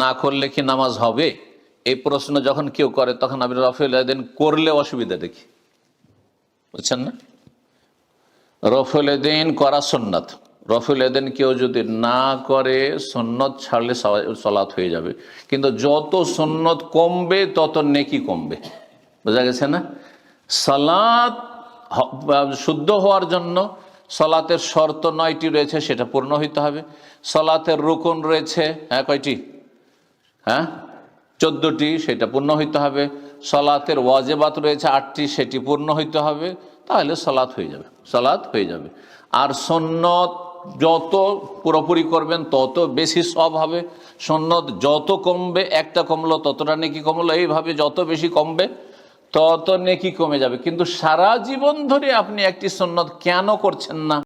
না করলে কি নামাজ হবে? এই প্রশ্ন যখন কেউ করে, তখন করলে অসুবিধা দেখি। বুঝছেন না? করা সন্ন্যত কেউ যদি না করে সন্ন্যত ছাড়লে সলাৎ হয়ে যাবে। কিন্তু যত সন্ন্যত কমবে, তত নেকি কমবে। বোঝা গেছে না? সালাত শুদ্ধ হওয়ার জন্য সলাতের শর্ত নয়টি রয়েছে, সেটা পূর্ণ হইতে হবে। সলাতের রুকন রয়েছে হ্যাঁ কয়টি? হ্যাঁ চোদ্দটি, সেটা পূর্ণ হইতে হবে। সলাতের ওয়াজেবাত রয়েছে, আটটি, সেটি পূর্ণ হইতে হবে। তাহলে সলাৎ হয়ে যাবে, সলাৎ হয়ে যাবে। আর সন্ন্যত যত পুরোপুরি করবেন, তত বেশি সব হবে। সন্ন্যত যত কমবে, একটা কমলো, ততটা নেকি কমলো, এইভাবে যত বেশি কমবে তত নেকি কমে যাবে। কিন্তু সারা জীবন ধরে আপনি একটি সন্ন্যত কেন করছেন না?